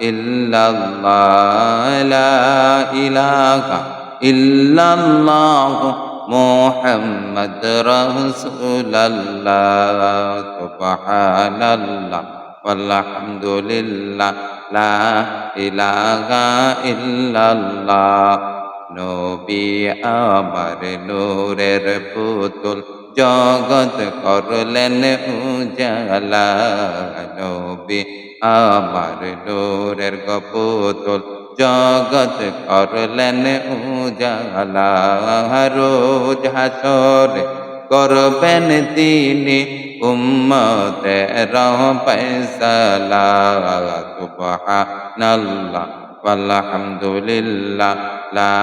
ইল্লাল্লাহ, লা ইলাহা ইল্লাল্লাহ মুহাম্মদ রাসূলুল্লাহ, সুবহানাল্লাহ আলহামদুলিল্লাহ লা ইলাহা ইল্লাল্লাহ। নবী আমার নূরের পুতুল জগৎ করলেন উজালা নবী। আমার নূরের গপুতুল জগৎ করলেন উজালা। রোজ হাসর করবেন তিনি উম্মতের ফয়সালা সুবহানাল্লাহ আলহামদুলিল্লাহ লা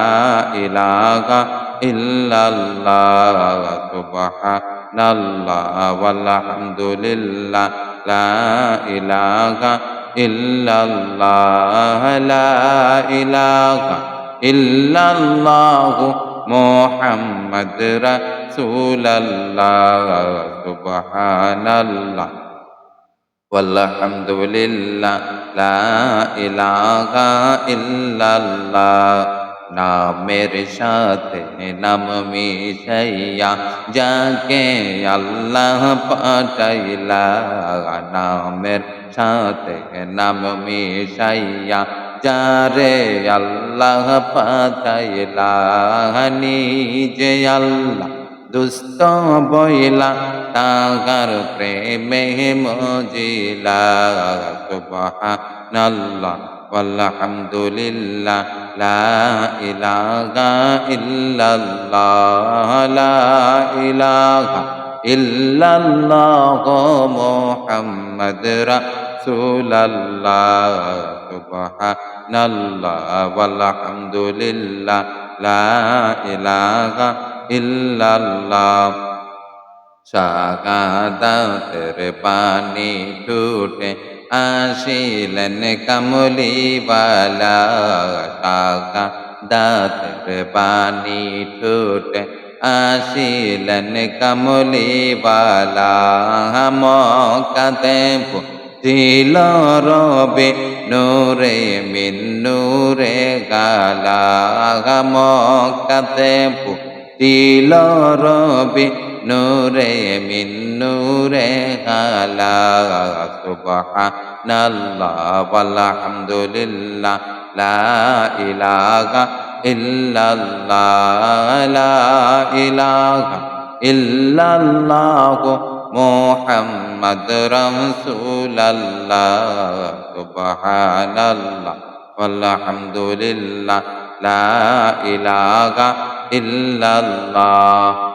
ইলাহা ইল্লাল্লাহ, সুবহানাল্লাহ আলহামদুলিল্লাহ লা ইলাহা ইল্লাল্লাহ, লা ইলাহা ইল্লাল্লাহ মুহাম্মদ রাসূলুল্লাহ, সুবহানাল্লাহ আলহামদুলিল্লাহ লা ইলাহা ইল্লাল্লাহ। নামের সাথে নাম মিশাইয়া যাকে আল্লাহ পাঠাইলা, নামের সাথে নাম মিশাইয়া যারে আল্লাহ পাঠাইলা, নিজে আল্লাহ দুস্থ বইলা তাগার প্রেমে মজিলা। সুবহানাল্লাহ আলহামদুলিল্লাহ লা ইলাহা ইল্লাল্লাহ, লা ইলাহা ইল্লাল্লাহ মুহাম্মদ রাসূলুল্লাহ। সুবহানাল্লাহ আলহামদুলিল্লাহ লা ইলাহা ইল্লাল্লাহ। শাহাদাতের পানি টুটে আসিলেন কমলিওয়ালা। শাহাদাতের পানি টুটে আসিলেন কমলিওয়ালা। মকাতে দিল রবে নূরে মিন নূরে গালা। মকাতে দিল রবে নূরে মিন নূরে গালা সুবহানাল্লাহ আলহামদুলিল্লাহ লা ইলাহা ইল্লাল্লাহ লা ইলাহা ইল্লাল্লাহ মুহাম্মদ রাসূলুল্লাহ সুবহানাল্লাহ আলহামদুলিল্লাহ লা ইলাহা ইল্লাল্লাহ।